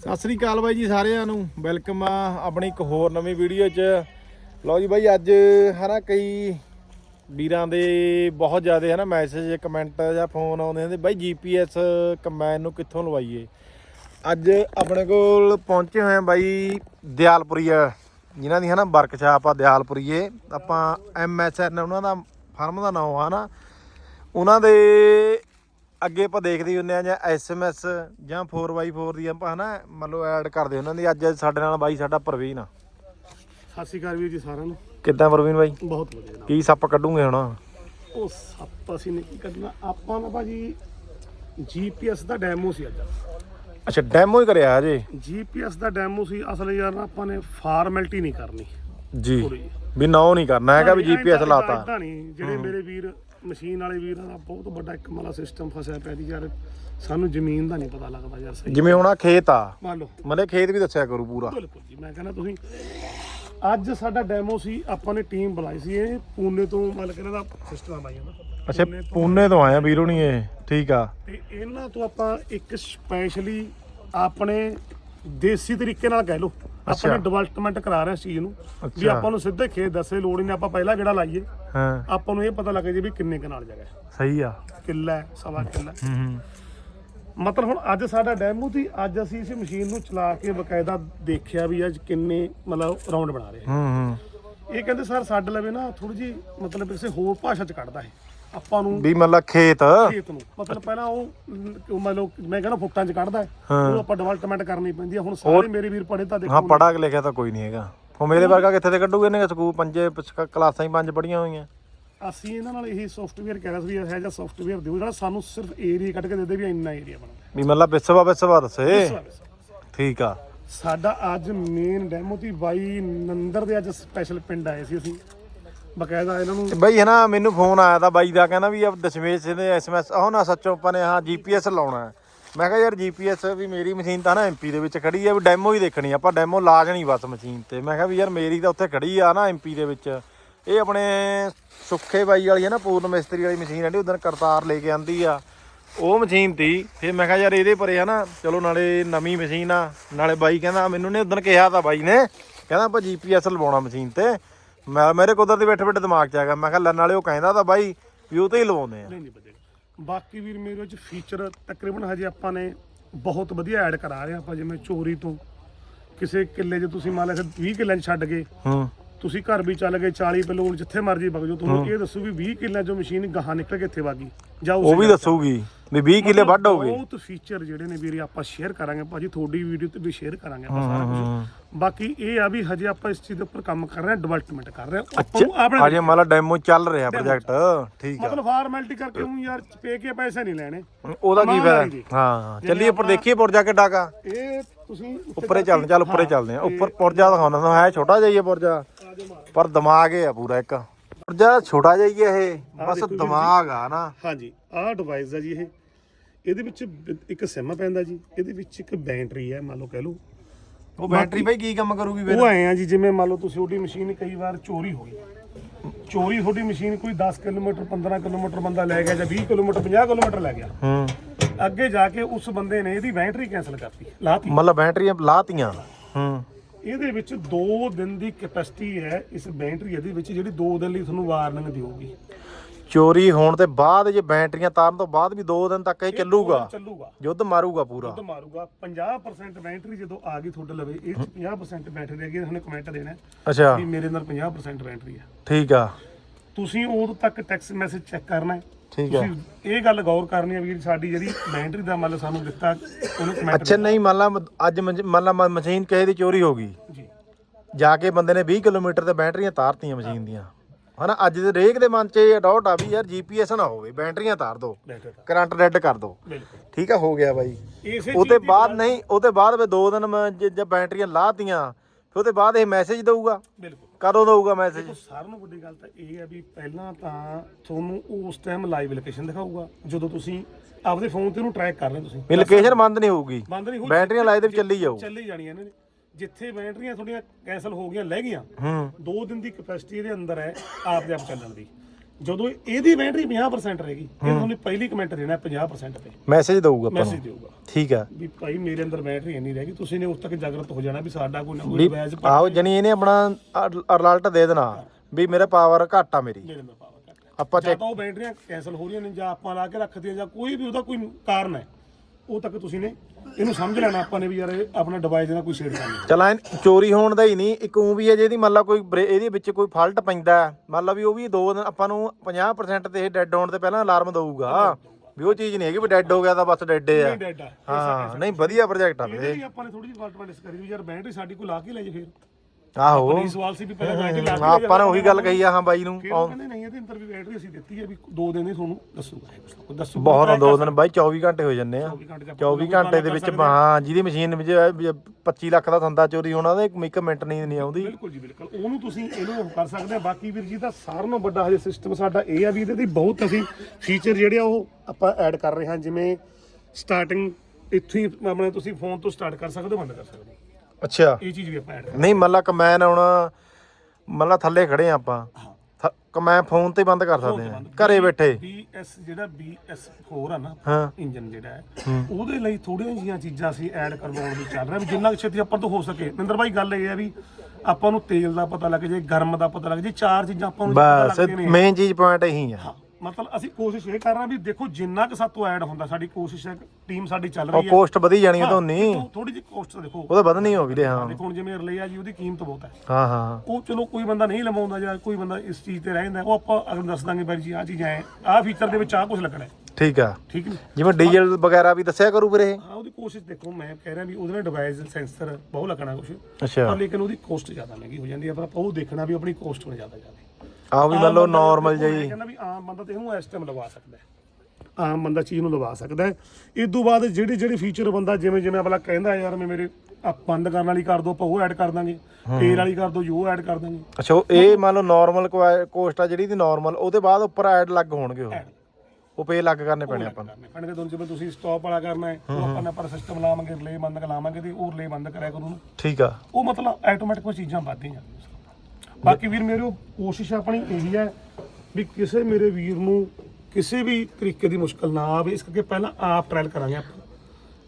ਸਤਿ ਸ੍ਰੀ ਅਕਾਲ ਬਾਈ ਜੀ ਸਾਰਿਆਂ ਨੂੰ। ਵੈਲਕਮ ਆ ਆਪਣੀ ਇੱਕ ਹੋਰ ਨਵੀਂ ਵੀਡੀਓ 'ਚ। ਲਓ ਜੀ ਬਾਈ, ਅੱਜ ਹਨਾ ਕਈ ਵੀਰਾਂ ਦੇ ਬਹੁਤ ਜ਼ਿਆਦਾ ਹਨਾ ਮੈਸੇਜ ਕਮੈਂਟ ਜਾਂ ਫੋਨ ਆਉਂਦੇ ਹੁੰਦੇ। ਬਾਈ ਜੀਪੀਐਸ ਕੰਬਾਈਨ ਨੂੰ ਕਿੱਥੋਂ ਲਵਾਈਏ? ਅੱਜ ਆਪਣੇ ਕੋਲ ਪਹੁੰਚੇ ਹੋਏ ਆ ਬਾਈ ਦਿਆਲਪੁਰੀਆ ਜਿਨ੍ਹਾਂ ਦੀ ਹਨਾ ਵਰਕਸ਼ਾਪ ਆ ਦਿਆਲਪੁਰੀਏ। ਆਪਾਂ ਐਮਐਸਐਨ ਉਹਨਾਂ ਦਾ ਫਰਮ ਦਾ ਨਾਮ ਆ ਨਾ ਉਹਨਾਂ ਦੇ ਅੱਗੇ ਆਪਾਂ ਦੇਖਦੇ ਹੀ ਹੁੰਦੇ ਆ ਜਾਂ ਐਸਐਮਐਸ ਜਾਂ 4x4 ਦੀ ਆਪਾਂ ਹਨਾ ਮੰਨ ਲਓ ਐਡ ਕਰਦੇ ਉਹਨਾਂ ਦੀ ਅੱਜ ਸਾਡੇ ਨਾਲ ਬਾਈ ਸਾਡਾ ਪ੍ਰਵੀਨ ਆ। ਸਤਿ ਸ਼੍ਰੀ ਅਕਾਲ ਵੀਰ ਜੀ ਸਾਰਿਆਂ ਨੂੰ। ਕਿੱਦਾਂ ਪ੍ਰਵੀਨ ਬਾਈ? ਬਹੁਤ ਵਧੀਆ ਜਨਾਬ ਕੀ ਸੱਪ ਕੱਢੂਗੇ ਹੁਣ? ਉਹ ਸੱਪ ਅਸੀਂ ਨੇ ਕੀ ਕਰਨਾ ਆਪਾਂ ਨਾ ਭਾਜੀ ਜੀਪੀਐਸ ਦਾ ਡੈਮੋ ਸੀ ਅੱਜ। ਅੱਛਾ ਡੈਮੋ ਹੀ ਕਰਿਆ ਅਜੇ ਜੀਪੀਐਸ ਦਾ ਡੈਮੋ ਸੀ। ਅਸਲ ਯਾਰ ਨਾ ਆਪਾਂ ਨੇ ਫਾਰਮੈਲਿਟੀ ਨਹੀਂ ਕਰਨੀ। ਜੀ। ਪੂਰੀ। ਵੀ ਨੋ ਨਹੀਂ ਕਰਨਾ ਹੈਗਾ ਵੀ ਜੀਪੀਐਸ ਲਾਤਾ। ਏਦਾਂ ਨਹੀਂ। ਜਿਹੜੇ ਮੇਰੇ ਵੀਰ ਮਸ਼ੀਨ ਵਾਲੇ ਵੀਰਾਂ ਦਾ ਬਹੁਤ ਵੱਡਾ ਇੱਕ ਮਲਾ ਸਿਸਟਮ ਫਸਿਆ ਪਿਆ ਜੀ ਯਾਰ। ਸਾਨੂੰ ਜ਼ਮੀਨ ਦਾ ਨਹੀਂ ਪਤਾ ਲੱਗਦਾ ਯਾਰ ਸਹੀ। ਜਿਵੇਂ ਹੁਣ ਆਹ ਖੇਤ ਆ ਮੰਨ ਲਓ। ਮਤਲਬ ਖੇਤ ਵੀ ਦੱਸਿਆ ਕਰੂ ਪੂਰਾ। ਬਿਲਕੁਲ ਜੀ ਮੈਂ ਕਹਿੰਦਾ ਤੁਸੀਂ ਅੱਜ ਸਾਡਾ ਡੈਮੋ ਸੀ ਆਪਾਂ ਨੇ ਟੀਮ ਬੁਲਾਈ ਸੀ ਇਹ ਪੂਨੇ ਤੋਂ ਮਤਲਬ ਕਿ ਇਹਨਾਂ ਦਾ ਸਿਸਟਮ ਆਈ ਜਾਂਦਾ ਅੱਛਾ ਪੂਨੇ ਤੋਂ ਆਇਆ ਵੀਰੋ ਨਹੀਂ ਇਹ ਠੀਕ ਆ। ਤੇ ਇਹਨਾਂ ਤੋਂ ਆਪਾਂ ਇੱਕ ਸਪੈਸ਼ਲੀ ਆਪਣੇ ਦੇਸੀ ਤਰੀਕੇ ਨਾਲ ਕਹਿ ਲਓ। ਆਪਾਂ ਨੇ ਡਿਵੈਲਪਮੈਂਟ ਕਰਾ ਰਹੇ ਇਸ ਚੀਜ਼ ਨੂੰ ਵੀ। ਆਪਾਂ ਨੂੰ ਸਿੱਧੇ ਖੇਤ ਦੱਸੇ ਲੋੜ ਹੀ ਨਹੀਂ ਆਪਾਂ ਪਹਿਲਾ ਗੇੜਾ ਲਾਈਏ? ਹਾਂ। ਆਪਾਂ ਨੂੰ ਇਹ ਪਤਾ ਲੱਗੇ ਜੀ ਵੀ ਕਿੰਨੇ ਕਨਾਲ ਜਗ੍ਹਾ ਹੈ। ਸਹੀ ਆ। ਕਿੱਲਾ ਹੈ ਸਵਾ ਕਿੱਲਾ ਹੈ। ਹੂੰ ਹੂੰ। ਮਤਲਬ ਹੁਣ ਅੱਜ ਸਾਡਾ ਡੈਮੋ ਸੀ ਅੱਜ ਅਸੀਂ ਇਸ ਮਸ਼ੀਨ ਨੂੰ ਚਲਾ ਕੇ ਬਕਾਇਦਾ ਦੇਖਿਆ ਵੀ ਅੱਜ ਕਿੰਨੇ ਮਤਲਬ ਰਾਉਂਡ ਬਣਾ ਰਹੇ ਆ। ਹੂੰ ਹੂੰ। ਇਹ ਕਹਿੰਦੇ ਸਰ ਸਾਡੇ ਲਵੇ ਨਾ ਥੋੜੀ ਜੀ ਮਤਲਬ ਕਿਸੇ ਹੋਰ ਭਾਸ਼ਾ ਚ ਕੱਢਦਾ ਹੈ ਆਪਾਂ ਨੂੰ ਵੀ ਮਤਲਬ ਖੇਤ। ਖੇਤ ਨੂੰ। ਮਤਲਬ ਪਹਿਲਾਂ ਉਹ ਮਤਲਬ ਮੈਂ ਕਹਿੰਦਾ ਫੁੱਟਾਂ 'ਚ ਕੱਢਦਾ। ਹੈ। ਹਾਂ। ਉਹ ਆਪਾਂ ਡਿਵੈਲਪਮੈਂਟ ਕਰਨੀ ਪੈਂਦੀ ਹੈ ਹੁਣ ਸਾਰੇ ਮੇਰੇ ਵੀਰ ਪੜ੍ਹੇ ਤਾਂ ਹਾਂ ਦੇਖੋ ਪੜਾ ਕੇ ਲਿਖਿਆ ਤਾਂ ਕੋਈ ਨਹੀਂ ਹੈਗਾ। ਉਹ ਮੇਰੇ ਵਰਗਾ ਕਿੱਥੇ ਤੇ ਕੱਢੂਗੇ ਨੇ ਸਕੂਲ ਪੰਜੇ ਕਲਾਸਾਂ ਹੀ ਪੰਜ ਪੜੀਆਂ ਹੋਈਆਂ। ਅਸੀਂ ਇਹਨਾਂ ਨਾਲ ਇਹੀ ਸੌਫਟਵੇਅਰ ਕਹਿ ਰਿਹਾ ਸੀ ਇਹ ਜਿਹਾ ਸੌਫਟਵੇਅਰ ਦਿਓ ਜਿਹੜਾ ਸਾਨੂੰ ਸਿਰਫ ਏਰੀਆ ਕੱਢ ਕੇ ਦੇ ਦੇ ਵੀ ਇੰਨਾ ਏਰੀਆ ਬਣਦਾ ਵੀ ਮਤਲਬ ਵਿਸਵਾ ਵਿਸਵਾ ਦੱਸੇ। ਹੈ। ਠੀਕ ਆ। ਸਾਡਾ ਅੱਜ ਮੇਨ ਡੈਮੋ ਦੀ ਬਾਈ ਨੰਦਰ ਦੇ ਅੱਜ ਸਪੈਸ਼ਲ ਪਿੰਡ ਆਏ ਸੀ ਅਸੀਂ। ਬਕਾਇਦਾ ਇਹਨਾਂ ਨੂੰ। ਬਈ ਹੈ ਨਾ ਮੈਨੂੰ ਫੋਨ ਆਇਆ ਤਾਂ ਬਾਈ ਦਾ ਕਹਿੰਦਾ ਵੀ ਆ ਦਸ਼ਮੇਸ਼ ਦੇ ਐਸਐਮਐਸ ਉਹ ਨਾ ਸੱਚੋ ਆਪਾਂ ਨੇ ਹਾਂ ਜੀਪੀਐਸ ਲਾਉਣਾ ਹੈ। ਮੈਂ ਕਿਹਾ ਯਾਰ ਜੀਪੀਐਸ ਵੀ ਮੇਰੀ ਮਸ਼ੀਨ ਤਾਂ ਨਾ ਐਮਪੀ ਦੇ ਵਿੱਚ ਖੜੀ ਆ ਵੀ ਡੈਮੋ ਹੀ ਦੇਖਣੀ ਆ, ਆਪਾਂ ਡੈਮੋ ਲਾ ਜਣੀ ਬਸ ਮਸ਼ੀਨ ਤੇ। ਮੈਂ ਕਿਹਾ ਵੀ ਯਾਰ ਮੇਰੀ ਤਾਂ ਉੱਥੇ ਖੜੀ ਆ ਨਾ ਐਮਪੀ ਦੇ ਵਿੱਚ। ਇਹ ਆਪਣੇ ਸੁੱਖੇ ਬਾਈ ਵਾਲੀ ਹੈ ਨਾ ਪੂਰਨ ਮਿਸਤਰੀ ਵਾਲੀ ਮਸ਼ੀਨ ਹੈ ਉਦੋਂ ਕਰਤਾਰ ਲੈ ਕੇ ਆਂਦੀ ਆ। ਉਹ ਮਸ਼ੀਨ ਤੀ। ਫਿਰ ਮੈਂ ਕਿਹਾ ਯਾਰ ਇਹਦੇ ਪਰੇ ਹੈ ਨਾ ਚਲੋ ਨਾਲੇ ਨਵੀਂ ਮਸ਼ੀਨ ਆ। ਨਾਲੇ ਬਾਈ ਕਹਿੰਦਾ ਮੈਨੂੰ ਨੇ ਉਦੋਂ ਕਿਹਾ ਤਾਂ ਬਾਈ ਨੇ। ਕਹਿੰਦਾ ਆਪਾਂ ਜੀਪੀਐਸ ਲਵਾਉਣਾ ਮਸ਼ੀਨ ਤੇ। ਮੈਂ ਮੇਰੇ ਕੁਦਰਤੀ ਬੈਠੇ ਬੈਠੇ ਦਿਮਾਗ 'ਚ ਆ ਗਿਆ। ਮੈਂ ਕਿਹਾ ਲੈ ਨਾਲੇ ਉਹ ਕਹਿੰਦਾ ਤਾਂ ਬਾਈ ਵੀ ਉਹ ਤੇ ਹੀ ਲਵਾਉਂਦੇ ਆ। ਨਹੀਂ ਨਹੀਂ ਬਚੇਗਾ ਬਾਕੀ ਵੀਰ ਮੇਰੇ ਵਿੱਚ ਫੀਚਰ ਤਕਰੀਬਨ ਹਜੇ ਆਪਾਂ ਨੇ ਬਹੁਤ ਵਧੀਆ ਐਡ ਕਰਾ ਰਹੇ ਆਪਾਂ ਜਿਵੇਂ ਚੋਰੀ ਤੋਂ ਕਿਸੇ ਕਿੱਲੇ 'ਚ ਤੁਸੀਂ ਮੰਨ ਲਓ 20 ਕਿੱਲਿਆਂ 'ਚ ਛੱਡ ਗਏ। ਹੂੰ। ਤੁਸੀਂ ਘਰ ਵੀ ਚੱਲ ਗਏ 40 ਪਲੋਲ ਜਿੱਥੇ ਮਰਜ਼ੀ ਵਗ ਜਾਓ। ਤੁਹਾਨੂੰ ਇਹ ਦੱਸੋ ਵੀ 20 ਕਿੱਲਿਆਂ 'ਚੋਂ ਮਸ਼ੀਨ ਗਾਹਾਂ ਨਿਕਲ ਕੇ ਇੱਥੇ ਵਾਗੀ। ਜਾਂ ਉਹ ਵੀ ਦੱਸੂਗੀ ਵੀ 20 ਕਿੱਲੇ ਵੱਢ ਹੋਗੇ ਬਹੁਤ ਫੀਚਰ ਜਿਹੜੇ ਨੇ ਵੀਰੇ ਆਪਾਂ ਸ਼ੇਅਰ ਕਰਾਂਗੇ। ਭਾਜੀ ਤੁਹਾਡੀ ਵੀਡੀਓ ਤੇ ਵੀ ਸ਼ੇਅਰ ਕਰਾਂਗੇ ਆਪਾਂ ਸਾਰਾ ਕੁਝ ਬਾਕੀ ਇਹ ਆ ਵੀ ਹਜੇ ਆਪਾਂ ਇਸ ਚੀਜ਼ ਦੇ ਉੱਪਰ ਕੰਮ ਕਰ ਰਹੇ ਹਾਂ ਡਿਵੈਲਪਮੈਂਟ ਕਰ ਰਹੇ ਹਾਂ। ਆਪਾਂ ਨੂੰ ਆਪਣੇ ਅਜੇ ਮਤਲਬ ਡੈਮੋ ਚੱਲ ਰਿਹਾ ਪ੍ਰੋਜੈਕਟ ਠੀਕ ਆ। ਮਤਲਬ ਫਾਰਮੈਲਿਟੀ ਕਰਕੇ ਉਹ ਯਾਰ ਪੇ ਕੇ ਪੈਸੇ ਨਹੀਂ ਲੈਣੇ। ਉਹਦਾ ਕੀ। ਫਾਇਦਾ? ਹਾਂ ਚੱਲੀਏ ਉੱਪਰ ਦੇਖੀਏ ਪੁਰਜਾ ਕਿੱਡਾ ਕਾ। ਇਹ ਤੁਸੀਂ ਉੱਪਰੇ ਚੱਲ ਚੱਲ ਉੱਪਰੇ ਚੱਲਦੇ ਆ ਉੱਪਰ ਪੁਰਜਾ ਦਿਖਾਉਂਦਾ ਹੈ ਛੋਟਾ ਜਿਹਾ ਹੀ ਪੁਰਜਾ। ਪਰ ਦਿਮਾਗ ਇਹ ਆ ਪੂਰਾ ਇੱਕ। ਪੁਰਜਾ ਛੋਟਾ ਜਿਹਾ ਹੀ ਆ ਇਹ। ਬਸ ਦਿਮਾਗ ਆ ਨਾ। ਹਾਂਜੀ ਆਹ ਡਿਵਾਈਸ ਆ ਜੀ ਇਹ। ਇਹਦੇ ਵਿੱਚ ਇੱਕ ਸਿਮ ਪੈਂਦਾ ਜੀ। ਇਹਦੇ ਵਿੱਚ ਇੱਕ ਬੈਟਰੀ ਹੈ ਮੰਨ ਲਓ ਕਹਿ ਲਓ। ਉਹ ਬੈਟਰੀ ਭਾਈ ਕੀ ਕੰਮ ਕਰੂਗੀ ਫਿਰ? ਉਹ ਆਏ ਆ ਜੀ ਜਿਵੇਂ ਮੰਨ ਲਓ ਤੁਸੀਂ ਤੁਹਾਡੀ ਮਸ਼ੀਨ ਕਈ ਵਾਰ ਚੋਰੀ ਹੋ ਗਈ। ਚੋਰੀ ਤੁਹਾਡੀ ਮਸ਼ੀਨ ਕੋਈ 10 ਕਿਲੋਮੀਟਰ 15 ਕਿਲੋਮੀਟਰ ਬੰਦਾ ਲੈ ਗਿਆ ਜਾਂ 20 ਕਿਲੋਮੀਟਰ 50 ਕਿਲੋਮੀਟਰ ਲੈ ਗਿਆ। ਹੂੰ। ਅੱਗੇ ਜਾ ਕੇ ਉਸ ਬੰਦੇ ਨੇ ਇਹਦੀ ਬੈਟਰੀ ਕੈਨਸਲ ਕਰਤੀ ਲਾਤੀ। ਮਤਲਬ ਬੈਟਰੀਆਂ ਲਾਤੀਆਂ। ਹੂੰ। ਇਹਦੇ ਵਿੱਚ 2 ਦਿਨ ਦੀ ਕੈਪੈਸਿਟੀ ਹੈ ਇਸ ਬੈਟਰੀ ਇਹਦੇ ਵਿੱਚ ਜਿਹੜੀ 2 ਦਿਨ ਲਈ ਤੁਹਾਨੂੰ ਵਾਰਨਿੰਗ ਦਿਓਗੀ ਚੋਰੀ ਹੋਣ ਤੇ ਬਾਅਦ ਜੇ ਬੈਟਰੀਆਂ ਤਾਰਨ ਤੋਂ ਬਾਅਦ ਵੀ 2 ਦਿਨ ਤੱਕ ਇਹ ਚੱਲੂਗਾ। ਚੱਲੂਗਾ। ਯੁੱਧ ਮਾਰੂਗਾ ਪੂਰਾ। ਦੁੱਧ ਮਾਰੂਗਾ। 50% ਬੈਟਰੀ ਜਦੋਂ ਆ ਗਈ ਤੁਹਾਡੇ ਲਵੇ ਇਹ 'ਚ 50% ਬੈਟਰੀ ਰਹਿ ਗਈ ਤੁਹਾਨੂੰ ਕਮੈਂਟ ਦੇਣਾ ਹੈ ਅੱਛਾ। ਵੀ ਮੇਰੇ ਨਾਲ 50% ਬੈਟਰੀ ਹੈ। ਠੀਕ ਆ। ਤੁਸੀਂ ਉਦੋਂ ਤੱਕ ਟੈਕਸਟ ਮੈਸੇਜ ਚੈੱਕ ਕਰਨਾ ਹੈ। ਠੀਕ ਆ। ਤੁਸੀਂ ਇਹ ਗੱਲ ਗੌਰ ਕਰਨੀ ਹੈ ਵੀ ਸਾਡੀ ਜਿਹੜੀ ਬੈਟਰੀ ਦਾ ਮਤਲਬ ਸਾਨੂੰ ਦਿੱਤਾ ਉਹਨੂੰ ਕਮੈਂਟ ਅੱਛਾ ਨਹੀਂ ਮੰਨ ਲਾ ਮ- ਅੱਜ ਮੰਜ- ਮੰਨ ਲਾ ਮ- ਮਸ਼ੀਨ ਕਿਸੇ ਦੀ ਚੋਰੀ ਹੋ ਗਈ। ਜੀ। ਜਾ ਕੇ ਬੰਦੇ ਨੇ 20 ਕਿਲੋਮੀਟਰ ਤੇ ਬੈਟਰੀਆਂ ਤਾਰਤੀਆਂ ਮਸ਼ੀਨ ਦੀਆਂ। ਹਨਾ ਅੱਜ ਦੇ ਰੇਕ ਦੇ ਮਨ 'ਚ ਇਹ ਡਾਊਟ ਆ ਵੀ ਯਾਰ ਜੀਪੀਐਸ ਨਾ ਹੋਵੇ ਬੈਟਰੀਆਂ ਤਾਰ ਦੋ ਕਰੰਟ ਡੈਡ ਕਰ ਦੋ। ਬਿਲਕੁਲ। ਠੀਕ ਆ ਹੋ ਗਿਆ ਬਾਈ। ਇਸੇ ਉਹਦੇ ਦੀ ਬਾਅਦ ਨਹੀਂ ਉਹਦੇ ਬਾਅਦ ਵੀ ਦੋ ਦਿਨ ਮ- ਜੇ ਜੇ ਬੈਟਰੀਆਂ ਲਾਤੀਆਂ ਫਿਰ ਉਹਦੇ ਬਾਅਦ ਇਹ ਮੈਸੇਜ ਦਊਗਾ। ਬਿਲਕੁਲ। ਕਦੋਂ ਦਊਗਾ ਮੈਸੇਜ ਦੇਖੋ ਸਾਰਿਆਂ ਨੂੰ ਵੱਡੀ ਗੱਲ ਤਾਂ ਇਹ ਹੈ ਵੀ ਪਹਿਲਾਂ ਤਾਂ ਤੁਹਾਨੂੰ ਉਸ ਟਾਈਮ ਲਾਈਵ ਲੋਕੇਸ਼ਨ ਦਿਖਾਊਗਾ। ਜਦੋਂ ਤੁਸੀਂ ਆਪਦੇ ਫੋਨ ਤੇ ਉਹਨੂੰ ਟਰੈਕ ਕਰ ਰਹੇ ਤੁਸੀਂ। ਲੋਕੇਸ਼ਨ ਬੰਦ ਨਹੀਂ ਹੋਊਗੀ। ਬੰਦ ਨਹੀਂ ਹੋਈ ਬੈਟਰੀਆਂ ਲਾਏ ਦੇ ਵਿੱਚ ਚੱਲੀ ਜਾਊ। ਚੱਲੀ ਜਾਣੀਆਂ ਨੇ। ਜਿੱਥੇ ਬੈਟਰੀਆਂ ਤੁਹਾਡੀਆਂ ਕੈਨਸਲ ਹੋ ਗਈਆਂ ਲੈ ਗਈਆਂ। ਹੂੰ। ਦੋ ਦਿਨ ਦੀ ਕੈਪੈਸਿਟੀ ਇਹਦੇ ਅੰਦਰ ਹੈ ਆਪ ਦੇ ਆਪ ਚੱਲਣ ਦੀ। ਜਦੋਂ ਇਹਦੀ ਬੈਟਰੀ 50% ਰਹੇਗੀ ਇਹ ਤੁਹਾਨੂੰ ਪਹਿਲੀ ਕਮੈਂਟ ਦੇਣਾ 50% ਤੇ। ਮੈਸੇਜ ਦਊਗਾ ਆਪਾਂ ਮੈਸੇਜ ਨੂੰ। ਦੇਊਗਾ। ਠੀਕ ਆ ਵੀ ਭਾਈ ਮੇਰੇ ਅੰਦਰ ਬੈਟਰੀ ਇੰਨੀ ਰਹਿ ਗਈ ਤੁਸੀਂ ਨੇ ਉਸ ਤੱਕ ਜਾਗਰਤ ਹੋ ਜਾਣਾ ਵੀ ਸਾਡਾ ਕੋਈ ਨਾ ਕੋਈ ਵੀ ਡਿਵਾਈਸ ਆਓ ਜਣੀ ਇਹਨੇ ਆਪਣਾ ਅਲਰਟ ਦੇ ਦੇਣਾ ਵੀ ਮੇਰਾ ਪਾਵਰ ਘੱਟ ਆ ਮੇਰੀ। ਮੇਰੇ ਅੰਦਰ ਪਾਵਰ ਘੱਟ ਹੈ ਆਪਾਂ ਜਾਂ ਚੈੱਕ ਤਾਂ ਉਹ ਬੈਟਰੀਆਂ ਕੈਨਸਲ ਹੋ ਰਹੀਆਂ ਨੇ ਜਾਂ ਆਪਾਂ ਲਾ ਕੇ ਰੱਖਦੇ ਜਾਂ ਕੋਈ ਵੀ ਉਹਦਾ ਕੋਈ ਕਾਰਨ ਹੈ। ਉਹ ਤੱਕ ਤੁਸੀਂ ਨੇ ਇਹਨੂੰ ਸਮਝ ਲੈਣਾ ਆਪਾਂ ਨੇ ਵੀ ਯਾਰ ਇਹ ਆਪਣਾ ਡਿਵਾਈਸ ਨਾਲ ਕੋਈ ਛੇੜ ਕਰਨੀ ਚਲਾ ਚੋਰੀ ਹੋਣ ਦਾ ਹੀ ਨਹੀਂ ਇੱਕ ਉਹ ਵੀ ਹੈ ਜਿਹਦੀ ਮੰਨ ਲਾ ਕੋਈ ਬਰੇ- ਇਹਦੇ ਵਿੱਚ ਕੋਈ ਫਾਲਟ ਪੈਂਦਾ ਹੈ, ਮੰਨ ਲਾ ਵੀ ਉਹ ਵੀ ਦੋ ਦਿਨ ਆਪਾਂ ਨੂੰ 50% ਤੇ ਡੈੱਡ ਹੋਣ ਤੇ ਪਹਿਲਾਂ ਅਲਾਰਮ ਦਊਗਾ। ਵੀ ਉਹ ਚੀਜ਼ ਨਹੀਂ ਹੈਗੀ ਵੀ ਡੈੱਡ ਹੋ ਗਿਆ ਤਾਂ ਬਸ ਡੈਡ ਡੈਡ ਆ ਹਾਂ ਨਹੀਂ ਵਧੀਆ ਪ੍ਰੋਜੈਕਟ ਆ ਇਹਦੇ ਵੀਰੇ ਲਈ ਆਪਾਂ ਨੇ ਥੋੜੀ ਜਿਹੀ ਫਾਲਟ ਕਰੀ ਵੀ ਯਾਰ ਬੈਟਰੀ ਸਾਡੀ ਕੋਈ ਲਾ ਕੇ ਲੈ ਜੇ ਫਿਰ। ਆਹੋ। ਇਹ ਸਵਾਲ ਸੀ ਵੀ ਪਹਿਲਾਂ ਬੈਟਰੀ ਲਾ ਕੇ ਆਪਾਂ ਨੇ ਉਹੀ ਗੱਲ ਕਹੀ ਆ ਹਾਂ ਬਾਈ ਨੂੰ। ਫਿਰ ਉਹ ਕਹਿੰਦੇ ਨਹੀਂ ਇਹਦੇ ਅੰਦਰ ਵੀ ਬੈਟਰੀ ਅਸੀਂ ਦਿੱਤੀ ਹੈ ਵੀ ਦੋ ਦਿਨ ਹੀ ਤੁਹਾਨੂੰ ਦੱਸੂਗਾ ਇਹ ਕੁਛ ਦੱਸੂਗਾ ਬਹੁਤ ਆ ਦੋ ਦਿਨ ਬਾਈ 24 ਘੰਟੇ ਹੋ ਜੰਨੇ ਆ। 24 ਘੰਟੇ 'ਚ ਆਪਾਂ 24 ਘੰਟੇ ਦੇ ਵਿੱਚ ਹਾਂ ਜਿਹਦੀ ਮਸ਼ੀਨ ਵਿੱਚ 25 ਲੱਖ ਦਾ ਧੰਦਾ ਚੋਰੀ ਹੋਣਾ ਤੇ ਇੱਕ ਮਿੰਟ ਨੀਂਦ ਨਹੀਂ ਆਉਂਦੀ। ਬਿਲਕੁਲ ਜੀ ਬਿਲਕੁਲ। ਉਹਨੂੰ ਤੁਸੀਂ ਇਹਨੂੰ ਉਹ ਕਰ ਸਕਦੇ ਆ। ਬਾਕੀ ਵੀਰ ਜੀ ਦਾ ਸਾਰਿਆਂ ਨਾਲੋਂ ਵੱਡਾ ਹਜੇ ਸਿਸਟਮ ਸਾਡਾ ਇਹ ਆ ਵੀ ਇਹਦੇ ਦੀ ਬਹੁਤ ਅਸੀਂ ਫੀਚਰ ਜਿਹੜੇ ਆ ਉਹ ਆਪਾਂ ਐਡ ਕਰ ਰਹੇ ਹਾਂ। ਜਿਵੇਂ ਸਟਾਰਟਿੰਗ ਇੱਥੋਂ ਹੀ ਆਪਣੇ ਤੁਸੀਂ ਫੋਨ ਤੋਂ ਸਟਾਰਟ ਕਰ ਸਕਦੇ ਹੋ ਬੰਦ ਕਰ ਸਕਦੇ ਹੋ। ਅੱਛਾ। ਇਹ ਚੀਜ਼ ਵੀ ਆਪਾਂ ਐਡ ਨਹੀਂ ਮੱਲਾ ਕਮੈਨ ਹੁਣ ਮੱਲਾ ਥੱਲੇ ਖੜੇ ਆ ਆਪਾਂ। ਥ- ਕਮੈਨ ਫੋਨ ਤੇ ਬੰਦ ਕਰ ਸਕਦੇ ਆ। ਘਰੇ ਬੈਠੇ। BS ਜਿਹੜਾ BS4 ਆ ਨਾ ਹਾਂ। ਇੰਜਨ ਜਿਹੜਾ ਹੈ ਉਹਦੇ ਲਈ ਥੋੜੀਆਂ ਜਿਹੀਆਂ ਚੀਜ਼ਾਂ ਅਸੀਂ ਐਡ ਕਰਵਾਉਣ ਦੀ ਚੱਲ ਰਿਹਾ ਵੀ ਜਿੰਨਾ ਕੁ ਛੇਤੀ ਆਪਾਂ ਤੋਂ ਹੋ ਸਕੇ। ਨਿੰਦਰ ਭਾਈ ਗੱਲ ਇਹ ਹੈ ਵੀ ਆਪਾਂ ਨੂੰ ਤੇਲ ਦਾ ਪਤਾ ਲੱਗ ਜੇ ਗਰਮ ਦਾ ਪਤਾ ਲੱਗ ਜੇ ਚਾਰ ਚੀਜ਼ਾਂ ਆਪਾਂ ਨੂੰ ਪਤਾ ਬਸ ਲੱਗਦੀਆਂ ਨੇ। ਮੇਨ ਚੀਜ਼ ਪੁਆਇੰਟ ਇਹੀ ਆ। ਮਤਲਬ ਅਸੀਂ ਕੋਸ਼ਿਸ਼ ਇਹ ਕਰ ਰਹੇ ਹਾਂ ਵੀ ਦੇਖੋ ਜਿੰਨਾ ਕੁ ਸਾਤੋਂ ਐਡ ਹੁੰਦਾ ਸਾਡੀ ਕੋਸ਼ਿਸ਼ ਹੈ ਟੀਮ ਸਾਡੀ ਚੱਲ ਉਹ ਰਹੀ ਹੈ। ਕੋਸਟ ਵਧੀ ਜਾਣੀ ਆ ਧੋਨੀ। ਥੋੜੀ ਜਿਹੀ ਕੋਸਟ ਦੇਖੋ। ਉਹ ਤਾਂ ਵਧਣੀ ਹੋ ਵੀਰੇ ਹਾਂ। ਦੇਖੋ ਹੁਣ ਜਿਵੇਂ ਰਲੇ ਆ ਜੀ ਉਹਦੀ ਕੀਮਤ ਬਹੁਤ ਹੈ। ਹਾਂ ਹਾਂ ਉਹ ਚਲੋ ਕੋਈ ਬੰਦਾ ਨਹੀਂ ਲਵਾਉਂਦਾ ਜਾਂ ਕੋਈ ਬੰਦਾ ਇਸ ਚੀਜ਼ ਤੇ ਰਹਿੰਦਾ ਉਹ ਆਪਾਂ ਅਗਰ ਦੱਸ ਦਾਂਗੇ ਬਾਈ ਜੀ ਆਹ ਚੀਜ਼ਾਂ ਹੈ ਆਹ ਫੀਚਰ ਦੇ ਵਿੱਚ ਆਹ ਕੁਝ ਲੱਗਣਾ ਹੈ। ਠੀਕ ਆ। ਠੀਕ ਨੇ ਜਿਵੇਂ ਡੀਜ਼ਲ ਵਗੈਰਾ ਵੀ ਦੱਸਿਆ ਕਰੂ ਵੀਰੇ ਹਾਂ ਉਹਦੀ ਕੋਸ਼ਿਸ਼ ਦੇਖੋ ਮੈਂ ਕਹਿ ਰਿਹਾ ਵੀ ਉਹਦੇ ਨਾਲ ਡਿਵਾਈਸ ਸੈਂਸਰ ਬਹੁਤ ਲੱਗਣਾ ਕੁਝ ਅੱਛਾ। ਪਰ ਲੇਕਿਨ ਉਹਦੀ ਕੋਸਟ ਜ਼ਿਆਦਾ ਮਹਿੰਗੀ ਹੋ ਜਾਂਦੀ ਹੈ ਪਰ ਆਪਾਂ ਉਹ ਦੇਖਣਾ ਵੀ ਆਪਣੀ ਕੋਸਟ ਨੂੰ ਜ਼ਿਆਦਾ ਜ਼ਿਆਦਾ ਆਹ ਵੀ ਮੰਨ ਲਓ ਨਾਰਮਲ ਜਿਹੀ। ਕਹਿੰਦਾ ਵੀ ਆਮ ਬੰਦਾ ਤੇ ਇਹਨੂੰ ਇਸ ਟਾਈਮ ਲਵਾ ਸਕਦਾ ਹੈ। ਆਮ ਬੰਦਾ ਚੀਜ਼ ਨੂੰ ਲਵਾ ਸਕਦਾ ਹੈ। ਇਸ ਤੋਂ ਬਾਅਦ ਜਿਹੜੇ ਜਿਹੜੇ ਫੀਚਰ ਬੰਦਾ ਜਿਵੇਂ ਜਿਵੇਂ ਅਗਲਾ ਕਹਿੰਦਾ ਯਾਰ ਮੈਂ ਮੇਰੇ ਬੰਦ ਕਰਨ ਵਾਲੀ ਕਰ ਦੋ ਆਪਾਂ ਉਹ ਐਡ ਕਰ ਦਾਂਗੇ। ਤੇਲ ਵਾਲੀ ਕਰ ਦੋ ਜੋ ਐਡ ਕਰ ਦਾਂਗੇ। ਅੱਛਾ ਉਹ ਇਹ ਮੰਨ ਲਓ ਨਾਰਮਲ ਕੋਸਟ ਆ ਜਿਹੜੀ ਦੀ ਨਾਰਮਲ ਉਹਦੇ ਬਾਅਦ ਉੱਪਰ ਐਡ ਲੱਗ ਹੋਣਗੇ ਉਹ। ਉਹ ਪੇ ਲੱਗ ਕਰਨੇ ਪੈਣੇ ਆਪਾਂ ਨੂੰ। ਕਰਨੇ ਪੈਣਗੇ। ਤੁਹਾਨੂੰ ਜਿਵੇਂ ਤੁਸੀਂ ਸਟਾਪ ਵਾਲਾ ਕਰਨਾ ਹੈ ਉਹ ਆਪਾਂ ਨੇ ਪਰ ਸਿਸਟਮ ਲਾਵਾਂਗੇ ਰਿਲੇ ਬੰਦ ਲਾਵਾਂਗੇ ਤੇ ਉਹ ਰਿਲੇ ਬੰਦ ਕਰਿਆ ਕਰੂ ਨਾ ਠੀਕ ਆ। ਉਹ ਮਤਲਬ ਆਟੋਮੈਟਿਕ ਉਹ ਚੀਜ਼ਾਂ ਵੱਧਦੀਆਂ। ਜਾਂਦੀਆਂ ਬਾਕੀ ਵੀਰ ਮੇਰੇ ਕੋਸ਼ਿਸ਼ ਆਪਣੀ ਇਹੀ ਹੈ ਵੀ ਕਿਸੇ ਮੇਰੇ ਵੀਰ ਨੂੰ ਕਿਸੇ ਵੀ ਤਰੀਕੇ ਦੀ ਮੁਸ਼ਕਲ ਨਾ ਆਵੇ ਇਸ ਕਰਕੇ ਪਹਿਲਾਂ ਆਪ ਟ੍ਰਾਇਲ ਕਰਾਂਗੇ ਆਪਾਂ।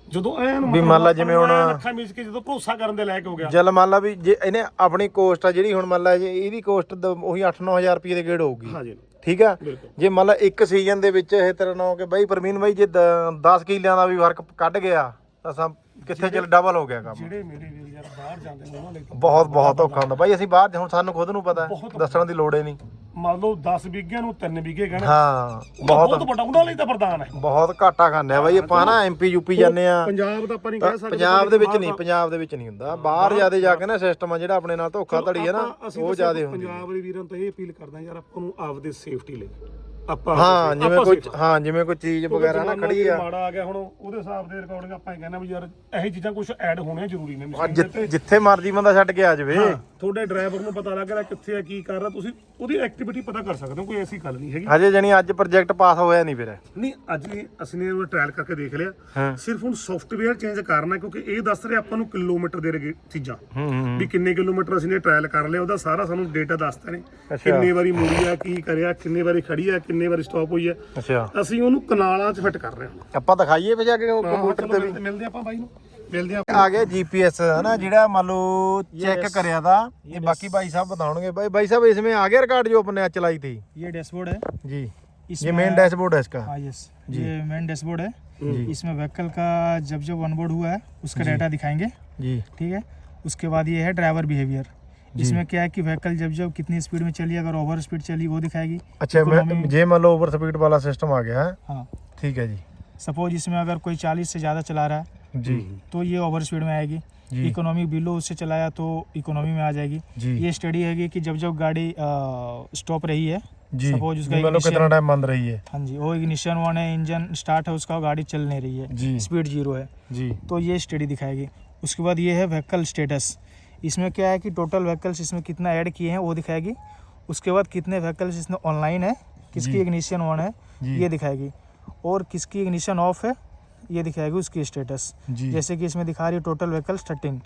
ਜਦੋਂ ਐਨ ਵੀ ਮੰਨ ਲਾ ਜਿਵੇਂ ਹੁਣ- ਅੱਖਾਂ ਮੀਚ ਕੇ ਜਦੋਂ ਭਰੋਸਾ ਕਰਨ ਦੇ ਲਾਇਕ ਹੋ ਗਿਆ। ਜਲ ਮੰਨ ਲਾ ਵੀ ਜੇ ਇਹਨੇ ਆਪਣੀ ਕੋਸਟ ਆ ਜਿਹੜੀ ਹੁਣ ਮੰਨ ਲਾ ਜੇ ਇਹਦੀ ਕੋਸਟ ਉਹੀ 8-9000 ਰੁਪਏ ਦੇ ਗੇੜ ਹੋਊਗੀ। ਹਾਂਜੀ ਠੀਕ ਆ? ਜੇ ਮੰਨ ਲਾ ਇੱਕ ਸੀਜ਼ਨ ਦੇ ਵਿੱਚ ਇਹ ਤੇਰਾ ਨਾਮ ਕਿ ਬਾਈ ਪ੍ਰਵੀਨ ਬਾਈ ਜੇ 10 ਕਿੱਲਿਆਂ ਦਾ ਵੀ ਫ਼ਰਕ ਕੱਢ ਗਿਆ ਤਾਂ ਸਾ ਕਿੱਥੇ ਚੱਲ ਡਬਲ ਹੋ ਗਿਆ ਕੰਮ। ਜਿਹੜੇ ਮੇਰੇ ਵੀਰ ਯਾਰ ਬਾਹਰ ਜਾਂਦੇ ਨੇ ਉਹਨਾਂ ਲਈ ਤਾਂ ਬਹੁਤ ਬਹੁਤ ਔਖਾ ਹੁੰਦਾ। ਬਾਈ ਅਸੀਂ ਬਾਹਰ ਹੁਣ ਸਾਨੂੰ ਖੁਦ ਨੂੰ ਪਤਾ ਹੈ, ਦੱਸਣ ਦੀ ਲੋੜ ਹੀ ਨਹੀਂ। ਮੰਨ ਲਓ 10 ਵਿਗਿਆਂ ਨੂੰ 3 ਵਿਗੇ ਕਹਿਣਾ। ਹਾਂ ਬਹੁਤ ਬਹੁਤ ਵੱਡਾ ਉਹਨਾਂ ਲਈ ਤਾਂ ਵਰਦਾਨ ਹੈ। ਬਹੁਤ ਘਾਟਾ ਖਾਂਦੇ ਆ ਬਾਈ ਆਪਾਂ ਨਾ ਐਮਪੀ ਯੂਪੀ ਜਾਂਦੇ ਆ। ਪੰਜਾਬ ਦਾ ਆਪਾਂ ਨਹੀਂ ਕਹਿ ਸਕਦੇ ਪੰਜਾਬ ਦੇ ਵਿੱਚ ਨਹੀਂ ਪੰਜਾਬ ਦੇ ਵਿੱਚ ਨਹੀਂ ਹੁੰਦਾ। ਬਾਹਰ ਜਿਆਦੇ ਜਾ ਕੇ ਨਾ ਸਿਸਟਮ ਆ ਜਿਹੜਾ ਆਪਣੇ ਨਾਲ ਧੋਖਾ ਧੜੀ ਹੈ ਨਾ ਆਪਾਂ- ਅਸੀਂ ਉਹ ਤਾਂ ਜਿਆਦੇ ਸਿਰਫ ਹੁੰਦੀ ਪੰਜਾਬ ਦੇ ਵੀਰਾਂ ਤੋਂ ਇਹ ਅਪੀਲ ਕਰਦੇ ਯਾਰ ਆਪਾਂ ਨੂੰ ਆਪਦੇ ਸੇਫਟੀ ਲਈ। ਆਪਾਂ ਹਾਂ ਜਿਵੇਂ ਕੋਈ ਹਾਂ ਜਿਵੇਂ ਕੋਈ ਚੀਜ਼ ਵਗੈਰਾ ਨਾ ਖੜੀ ਆ। ਮਾੜਾ ਆ ਗਿਆ ਹੁਣ ਉਹਦੇ ਹਿਸਾਬ ਦੇ ਰਿਕਾਰਡਿੰਗ ਆਪਾਂ ਇਹ ਕਹਿੰਦੇ ਵੀ ਯਾਰ ਇਹੋ ਚੀਜ਼ਾਂ ਕੁਝ ਐਡ ਹੋਣੀਆਂ ਜ਼ਰੂਰੀ ਨੇ ਮਸ਼ੀਨ ਤੇ ਜਿੱਥੇ ਮਰਜ਼ੀ ਬੰਦਾ ਛੱਡ ਕੇ ਆ ਜਾਵੇ। ਹਾਂ, ਤੁਹਾਡੇ ਡਰਾਈਵਰ ਨੂੰ ਪਤਾ ਲੱਗ ਰਿਹਾ ਕਿੱਥੇ ਆ ਕੀ ਕਰ ਰਿਹਾ ਤੁਸੀਂ ਉਹਦੀ ਐਕਟੀਵਿਟੀ ਪਤਾ ਕਰ ਸਕਦੇ ਹੋ ਕੋਈ ਐਸੀ ਗੱਲ ਨਹੀਂ ਹੈਗੀ। ਹਜੇ ਜਣੀ ਅੱਜ ਪ੍ਰੋਜੈਕਟ ਪਾਸ ਹੋਇਆ ਨਹੀਂ ਫਿਰ। ਨਹੀਂ ਅੱਜ ਵੀ ਅਸੀਂ ਨੇ ਉਹ ਟ੍ਰਾਇਲ ਕਰਕੇ ਦੇਖ ਲਿਆ। ਹਾਂ। ਸਿਰਫ ਹੁਣ ਸੌਫਟਵੇਅਰ ਚੇਂਜ ਕਰਨਾ ਕਿਉਂਕਿ ਇਹ ਦੱਸ ਰਿਹਾ ਆਪਾਂ ਨੂੰ ਕਿਲੋਮੀਟਰ ਦੇ ਰਗੇ ਚੀਜ਼ਾਂ। ਹੂੰ ਹੂੰ ਵੀ ਕਿੰਨੇ ਕਿਲੋਮੀਟਰ ਅਸੀਂ ਨੇ ਟ੍ਰਾਇਲ ਕਰ ਲਿਆ ਉਹਦਾ ਸਾਰਾ ਸਾਨੂੰ ਡੇਟਾ ਦੱਸਦਾ ਨੇ। ਕਿੰਨੇ ਵਾਰੀ ਮੁੜੀ ਆ ਕੀ ਕਰਿਆ ਕਿੰਨੇ ਵਾਰੀ ਖੜੀ ਆ ਕਿੰਨੇ ਵਾਰੀ ਸਟਾਪ ਹੋਈ ਹੈ। ਅਸੀਂ ਉਹਨੂੰ ਕਨਾਲਾਂ 'ਚ ਫਿੱਟ ਕਰ ਰਹੇ ਹਾਂ। ਆਪਾਂ ਦਿਖਾਈਏ ਫਿਰ ਜਾ ਕੇ ਉਹ ਕੰਪਿਊਟਰ ਤੇ ਵੀ। ਮਿਲਦੇ ਆਪਾਂ ਬਾਈ ਨੂੰ। ਆ ਗਿਆ ਜੀਪੀਐਸ ਹਨਾ ਜਿਹੜਾ ਮੰਨ ਲਓ ਚੈੱਕ ਕਰਿਆ ਦਾ ਇਹ ਬਾਕੀ ਭਾਈ ਸਾਹਿਬ ਬਤਾਉਣਗੇ ਬਾਈ ਭਾਈ ਸਾਹਿਬ ਇਸ ਆ ਗਿਆ ਰਿਕਾਰਡ ਜੋ ਆਪਣੇ ਅੱਜ ਚਲਾਈ ਥੀ ये डैशबोर्ड है ਜੀ। ये मेन डैशबोर्ड है इसका हाँ यस जी। ये मेन डैशबोर्ड है इसमें व्हीकल का जब जब ऑनबोर्ड हुआ है उसका डाटा दिखाएंगे जी ठीक है उसके बाद ये है ड्राइवर बिहेवियर इसमें क्या है कि व्हीकल जब जब कितनी स्पीड में चली अगर ओवर स्पीड चली वो दिखाएगी। अच्छा मैं ये मान लो ओवर स्पीड वाला सिस्टम आ गया है। हाँ। ठीक है जी। सपोज़ इसमें अगर कोई 40 से ज़्यादा चला रहा है जी। तो ये ओवर स्पीड में आएगी। इकोनॉमी बिलो उससे चलाया तो इकोनॉमी में आ जाएगी। ये स्टडी है कि जब जब गाड़ी स्टॉप रही है जी। सपोज़ उसका कितना टाइम बंद रही है। हाँ जी वो इग्निशन वन है इंजन स्टार्ट है उसका गाड़ी चल नहीं रही है। स्पीड ज़ीरो है। जी। तो ये स्टडी दिखाएगी। उसके बाद ये है व्हीकल स्टेटस इसमें क्या है कि टोटल व्हीकल्स इसमें कितना ऐड किए हैं वो दिखाएगी। उसके बाद कितने व्हीकल्स इसमें ऑनलाइन है किसकी। इग्निशन ऑन है ये दिखाएगी। और किसकी इग्निशन ऑफ़ है ये दिखाएगी उसकी स्टेटस जैसे कि इसमें दिखा रही है टोटल व्हीकल्स थर्टीन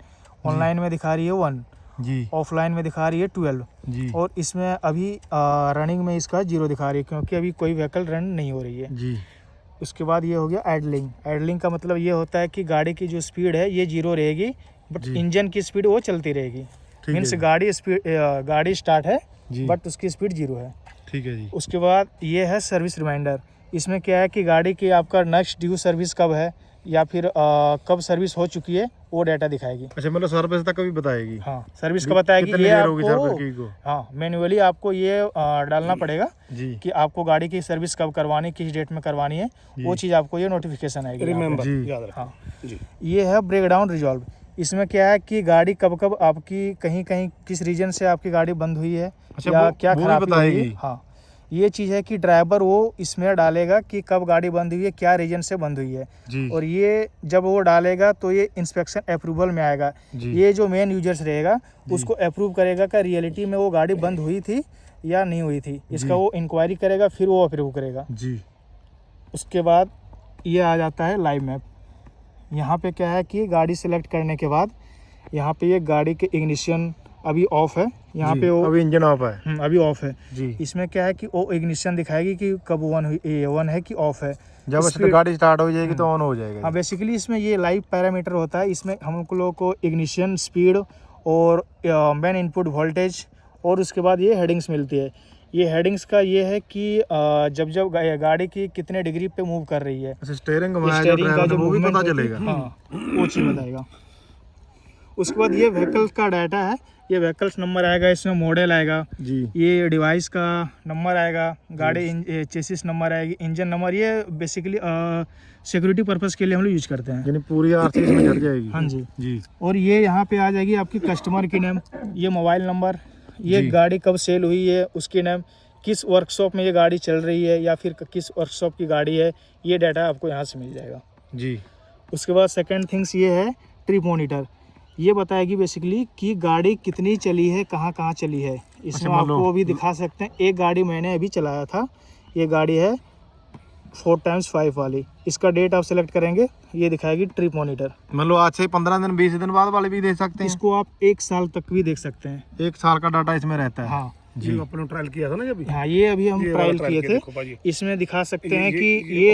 ऑनलाइन में दिखा रही है वन ऑफलाइन में दिखा रही है ट्वेल्व जी। और इसमें अभी आ, रनिंग में इसका ज़ीरो दिखा रही है क्योंकि अभी कोई व्हीकल रन नहीं हो रही है। जी। उसके बाद ये हो गया एडलिंग एडलिंग का मतलब ये होता है कि गाड़ी की जो स्पीड है ये ज़ीरो रहेगी। बट इंजन की स्पीड वो चलती रहेगी। मीन्स गाड़ी स्पीड गाड़ी स्टार्ट है बट उसकी स्पीड ज़ीरो है। ठीक है जी। उसके बाद ये है सर्विस रिमाइंडर। इसमें क्या है कि गाड़ी की आपका नेक्स्ट ड्यू सर्विस कब है या फिर अ, कब सर्विस हो चुकी है वो डाटा दिखाएगी। अच्छा मतलब सर्विस तक भी बताएगी? हाँ सर्विस का बताएगी ये आपको हाँ मैनुअली आपको ये अ, डालना पड़ेगा जी। कि आपको गाड़ी की सर्विस कब करवानी किस डेट में करवानी है वो चीज़ आपको ये नोटिफिकेशन आएगी रखो हाँ। जी। ये है ब्रेक डाउन रिजॉल्व। इसमें क्या है कि गाड़ी कब कब आपकी कहीं कहीं किस रीजन से आपकी गाड़ी बंद हुई है अच्छा, या वो- क्या वो खराबी हुई बताएगी? है। हाँ ये चीज़ है कि ड्राइवर वो इसमें डालेगा कि कब गाड़ी बंद हुई है क्या रीजन से बंद हुई है। और ये जब वो डालेगा तो ये इंस्पेक्शन अप्रूवल में आएगा। ये जो मेन यूज़र्स रहेगा उसको अप्रूव करेगा कि रियलिटी में वो गाड़ी बंद हुई थी या नहीं हुई थी। इसका वो इंक्वायरी करेगा फिर वो अप्रूव करेगा। जी। उसके बाद ये आ जाता है लाइव मैप यहाँ पे क्या है कि गाड़ी सेलेक्ट करने के बाद यहाँ पे ये गाड़ी के इग्निशन अभी ऑफ़ है। यहाँ पे वो अभी इंजन ऑफ़ है। हम्म, अभी ऑफ़ है। जी। इसमें क्या है कि वो इग्निशन दिखाएगी कि कब वन हुई वन है कि ऑफ़ है। जब स्पीड गाड़ी स्टार्ट हो जाएगी तो ऑन हो जाएगा। हाँ बेसिकली इसमें ये लाइव पैरामीटर होता है। इसमें हम लोगों को इग्निशन स्पीड और मेन इनपुट वोल्टेज और उसके बाद ये हेडिंग्स मिलती है। ये हेडिंग्स का ये है कि जब जब गाड़ी की कितने डिग्री पे मूव कर रही है। अच्छा स्टेयरिंग का जो वो भी पता चलेगा। हाँ वो चीज़ बताएगा। उसके बाद ये व्हीकल का डाटा है ये व्हीकल्स नंबर आएगा इसमें मॉडल आएगा। जी। ये डिवाइस का नंबर आएगा गाड़ी चेसिस नंबर आएगी इंजन नंबर ये बेसिकली सिक्योरिटी पर्पस के लिए हम लोग यूज़ करते हैं। यानी पूरी आरसी इसमें चढ़ जाएगी। हाँ जी। जी। और ये यहाँ पे आ जाएगी आपकी कस्टमर की नेम ये मोबाइल नंबर ये गाड़ी कब सेल हुई है उसकी नेम किस वर्कशॉप में ये गाड़ी चल रही है या फिर किस वर्कशॉप की गाड़ी है ये डाटा आपको यहाँ से मिल जाएगा। जी। उसके बाद सेकेंड थिंग्स ये है ट्रिप मॉनिटर ये बताएगी बेसिकली कि गाड़ी कितनी चली है कहाँ कहाँ चली है। इसमें अच्छा लो- आपको भी दिखा सकते हैं एक गाड़ी मैंने अभी चलाया था ये गाड़ी है फोर टाइम्स फाइव वाली। इसका डेट आप सेलेक्ट करेंगे ये दिखाएगी ट्रिप मॉनिटर मतलब आज से पंद्रह दिन बीस दिन बाद वाले भी देख सकते हैं। इसको आप एक साल तक भी देख सकते हैं। एक साल का डाटा इसमें रहता है। हाँ। जी। अपन ट्रायल किया था ना जब हाँ ये अभी हम ट्रायल किए थे। इसमें दिखा सकते हैं कि ये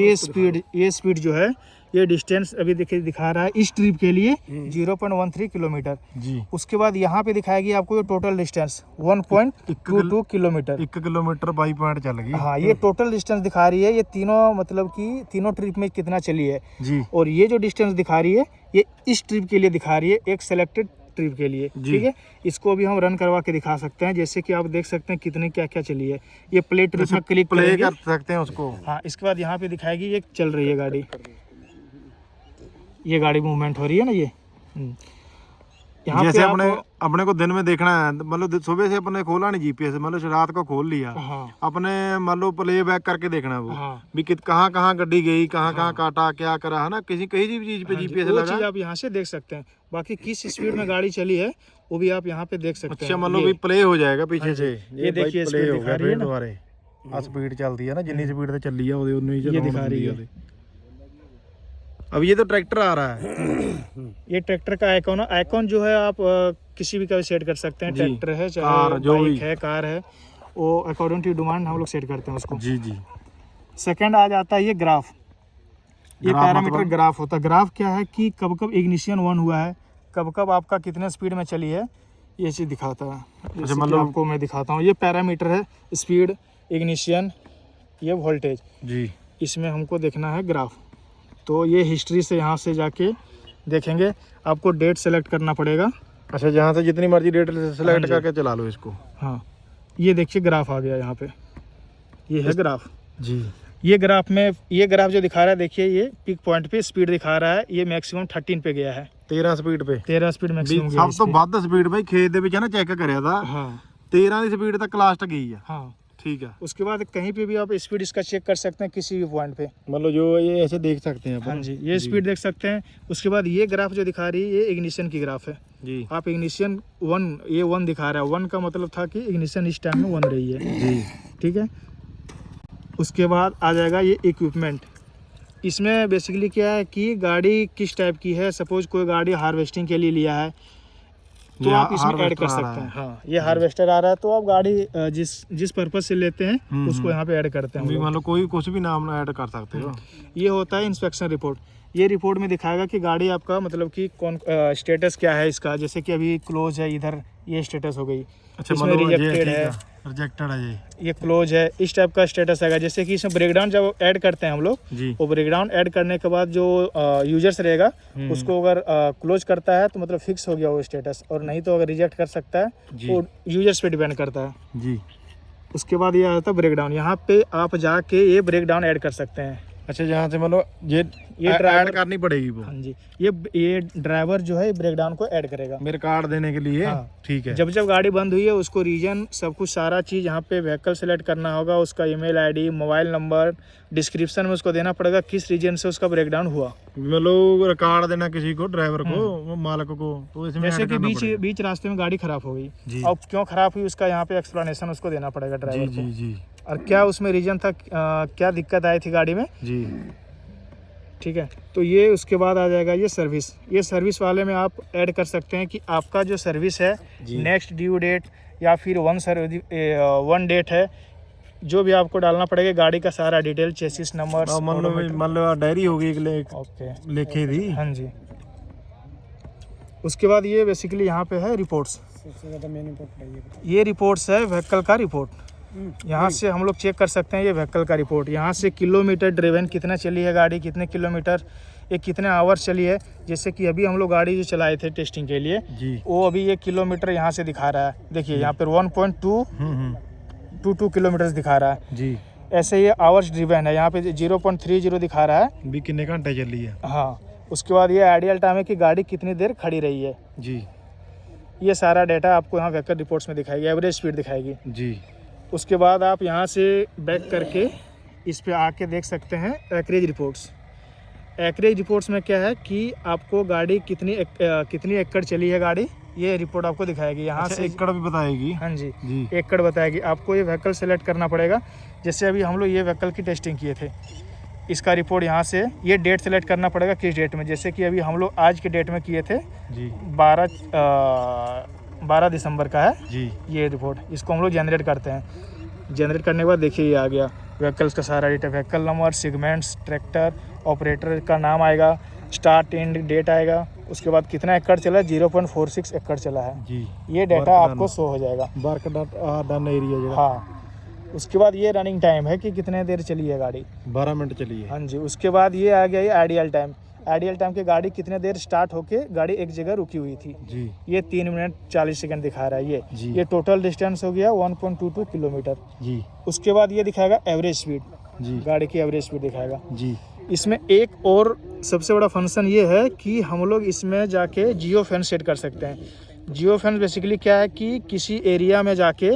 ये स्पीड ये स्पीड जो है ये डिस्टेंस अभी देखिए दिखा रहा है इस ट्रिप के लिए zero point one three kilometre. जी। उसके बाद यहाँ पे दिखाएगी आपको ये टोटल डिस्टेंस 1.22 किलोमीटर। एक किलोमीटर बाई पॉइंट चल गई। हाँ ये टोटल डिस्टेंस दिखा रही है ये तीनों मतलब कि तीनों ट्रिप में कितना चली है। जी। और ये जो डिस्टेंस दिखा रही है ये इस ट्रिप के लिए दिखा रही है एक सेलेक्टेड ट्रिप के लिए। ठीक है? इसको भी हम रन करवा के दिखा सकते हैं जैसे कि आप देख सकते हैं कितने क्या क्या चली है। ये प्ले ट्रिप में क्लिक प्ले कर सकते हैं उसको। हाँ इसके बाद यहाँ पे दिखाएगी ये चल रही है गाड़ी। ये गाड़ी मूवमेंट हो रही है ना ये यहाँ जैसे अपने अपने को दिन में देखना है मतलब सुबह से अपने खोला नहीं जीपीएस मतलब रात को खोल लिया हाँ। अपने मान लो प्ले बैक करके देखना है वो हाँ। भी कित कहाँ कहाँ गड्डी गई कहाँ कहाँ काटा क्या करा है ना किसी कहीं भी चीज पे हाँ जीपीएस लगा चीज आप यहाँ से देख सकते हैं बाकी किस स्पीड में गाड़ी चली है वो भी आप यहाँ पे देख सकते हैं अच्छा मतलब प्ले हो जाएगा पीछे से ये देखिए स्पीड दिखा रही है ना स्पीड चलती है ना जितनी स्पीड से चली है उतनी ही दिखा रही है अब ये तो ट्रैक्टर आ रहा है। ये ट्रैक्टर का आइकॉन है आइकॉन जो है आप किसी भी का सेट कर सकते हैं। ट्रैक्टर है कार, चाहे जो भी। है कार है वो अकॉर्डिंग टू डिमांड हम लोग सेट करते हैं उसको। जी जी। सेकंड आ जाता है ये ग्राफ ये पैरामीटर मतलब? ग्राफ होता है। ग्राफ क्या है कि कब कब इग्निशियन वन हुआ है कब कब आपका कितने स्पीड में चली है ये चीज़ दिखाता है। जैसे मतलब- आपको मैं दिखाता हूँ। ये पैरामीटर है स्पीड इग्निशियन ये वोल्टेज जी। इसमें हमको देखना है ग्राफ तो ये हिस्ट्री से यहाँ से जाके देखेंगे आपको डेट सेलेक्ट करना पड़ेगा अच्छा जहाँ से जितनी मर्जी डेट हाँ सेलेक्ट जी। करके चला लो इसको हाँ ये देखिए ग्राफ आ गया यहाँ पे ये है ग्राफ जी ये ग्राफ में ये ग्राफ जो दिखा रहा है देखिए ये पिक पॉइंट पे स्पीड दिखा रहा है ये मैक्सिमम थर्टीन पे गया है 13 ਸਪੀਡ पे तेरह स्पीड ਵੀ मैक्सिमम गया ਸਭ ਤੋਂ ਵੱਧ ਸਪੀਡ ਬਈ ਖੇਤ ਦੇ ਵਿੱਚ ਹੈ ਨਾ ਚੈੱਕ ਕਰਿਆ ਤਾਂ हाँ 13 ਦੀ ਸਪੀਡ ਤੱਕ ਲਾਸਟ ਗਈ ਆ हाँ ठीक है। उसके बाद कहीं पे भी आप स्पीड इसका चेक कर सकते हैं किसी भी पॉइंट पे। मतलब जो ये ऐसे देख सकते हैं हाँ जी ये स्पीड देख सकते हैं। उसके बाद ये ग्राफ जो दिखा रही है ये इग्निशन की ग्राफ है। जी। आप इग्निशन वन ये वन दिखा रहा है। वन का मतलब था कि इग्निशन इस टाइम में वन रही है। जी। ठीक है? उसके बाद आ जाएगा ये इक्विपमेंट इसमें बेसिकली क्या है कि गाड़ी किस टाइप की है? सपोज़ कोई गाड़ी हार्वेस्टिंग के लिए लिया है। तो आप इसमें ऐड कर सकते हैं। हाँ। ये हार्वेस्टर आ रहा है तो आप गाड़ी जिस जिस पर्पज से लेते हैं हम्म, हम्म। उसको यहाँ पे ऐड करते हैं मान लो कोई कुछ भी नाम ऐड कर सकते हो। हम्म। ये होता है इंस्पेक्शन रिपोर्ट ये रिपोर्ट में दिखाएगा कि गाड़ी आपका मतलब कि कौन स्टेटस क्या है इसका। जैसे कि अभी क्लोज है इधर ये स्टेटस हो गई। अच्छा, इसमें मतलब रिजेक्टेड है। रिजेक्टेड है जी। ये क्लोज है। इस टाइप का स्टेटस आएगा जैसे कि इसमें ब्रेकडाउन जब ऐड करते हैं हम लोग जी। वो ब्रेकडाउन ऐड करने के बाद जो यूज़र्स रहेगा हम्म। उसको अगर क्लोज करता है तो मतलब फिक्स हो गया वो स्टेटस और नहीं तो अगर रिजेक्ट कर सकता है। वो यूज़र्स पे डिपेंड करता है। जी। उसके बाद ये आता है ब्रेकडाउन यहाँ पे आप जाके ये ब्रेकडाउन ऐड कर सकते हैं। अच्छा यहाँ से मतलब ये ये ऐड ड्राइवर करनी पड़ेगी वो। हाँ जी। ये ये ड्राइवर जो है ब्रेकडाउन को ऐड करेगा। मेरे कार्ड देने के लिए? ठीक हाँ। है जब जब गाड़ी बंद हुई है उसको रीजन सब कुछ सारा चीज़ यहाँ पे व्हीकल सेलेक्ट करना होगा उसका email ID mobile number description में उसको देना पड़ेगा किस रीजन से उसका ब्रेक डाउन हुआ। मतलब रिकॉर्ड देना किसी को ड्राइवर को वो मालक को तो इसमें जैसे कि बीच बीच रास्ते में गाड़ी खराब हो गई। और क्यों खराब हुई उसका यहाँ पे एक्सप्लेनेशन उसको देना पड़ेगा ड्राइवर जी जी। और क्या उसमें रीजन था क्या दिक्कत आई थी गाड़ी में? जी। ठीक है? तो ये उसके बाद आ जाएगा ये सर्विस ये सर्विस वाले में आप ऐड कर सकते हैं कि आपका जो सर्विस है नेक्स्ट ड्यू डेट या फिर वन सर्विस वन डेट है जो भी आपको डालना पड़ेगा गाड़ी का सारा डिटेल चेसिस नंबर मान लो मान लो डायरी हो गई एक ले- ओके लिखी थी हाँ जी। उसके बाद ये बेसिकली यहाँ पे है रिपोर्ट्स ये रिपोर्ट्स है व्हीकल का रिपोर्ट यहाँ से हम लोग चेक कर सकते हैं ये व्हीकल का रिपोर्ट यहाँ से किलोमीटर ड्रिवन कितना चली है गाड़ी कितने किलोमीटर ये कितने आवर्स चली है जैसे कि अभी हम लोग गाड़ी जो चलाए थे टेस्टिंग के लिए जी। वो अभी ये किलोमीटर यहाँ से दिखा रहा है। देखिए यहाँ पर one point two hmm hmm two two kilometre दिखा रहा है। जी। ऐसे ये आवर्स ड्रिवन है यहाँ पे ज़ीरो पॉइंट थ्री ज़ीरो दिखा रहा है। भी कितने घंटे चली है? हाँ उसके बाद ये आइडियल टाइम है कि गाड़ी कितनी देर खड़ी रही है। जी। ये सारा डाटा आपको यहाँ व्हीकल रिपोर्ट्स में दिखाएगी एवरेज स्पीड दिखाएगी। जी। उसके बाद आप यहाँ से बैक करके इस पे आके देख सकते हैं एक्रेज रिपोर्ट्स एकरेज रिपोर्ट्स में क्या है कि आपको गाड़ी कितनी एक, अ, कितनी एकड़ चली है गाड़ी? ये रिपोर्ट आपको दिखाएगी। यहाँ अच्छा से एकड़ भी बताएगी? हाँ जी। जी। एकड़ बताएगी। आपको ये व्हीकल सेलेक्ट करना पड़ेगा। जैसे अभी हम लोग ये व्हीकल की टेस्टिंग किए थे। इसका रिपोर्ट यहाँ से ये डेट सेलेक्ट करना पड़ेगा किस डेट में? जैसे कि अभी हम लोग आज के डेट में किए थे जी। बारह बारह दिसंबर का है। जी। ये रिपोर्ट इसको हम लोग जनरेट करते हैं। जनरेट करने के बाद देखिए ये आ गया। व्हीकल्स का सारा data vehicle number segments tractor operator का नाम आएगा। स्टार्ट एंड डेट आएगा। उसके बाद कितना एकड़ चला है? ज़ीरो पॉइंट फोर सिक्स एकड़ चला है। जी। ये डाटा आपको शो हो जाएगा। वर्क डन एरिया हाँ। उसके बाद ये रनिंग टाइम है कि कितने देर चली है गाड़ी? 12 मिनट चली है। हाँ जी। उसके बाद ये आ गया ये आइडियल टाइम आइडियल टाइम की गाड़ी कितने देर स्टार्ट होके गाड़ी एक जगह रुकी हुई थी? जी। ये तीन मिनट चालीस सेकंड दिखा रहा है ये। जी। ये टोटल डिस्टेंस हो गया 1.22 किलोमीटर। जी। उसके बाद ये दिखाएगा एवरेज स्पीड जी। गाड़ी की एवरेज स्पीड दिखाएगा। जी। इसमें एक और सबसे बड़ा फ़ंक्शन ये है कि हम लोग इसमें जाके जियो फ़ैन सेट कर सकते हैं। जियो फ़ैन बेसिकली क्या है कि किसी एरिया में जाके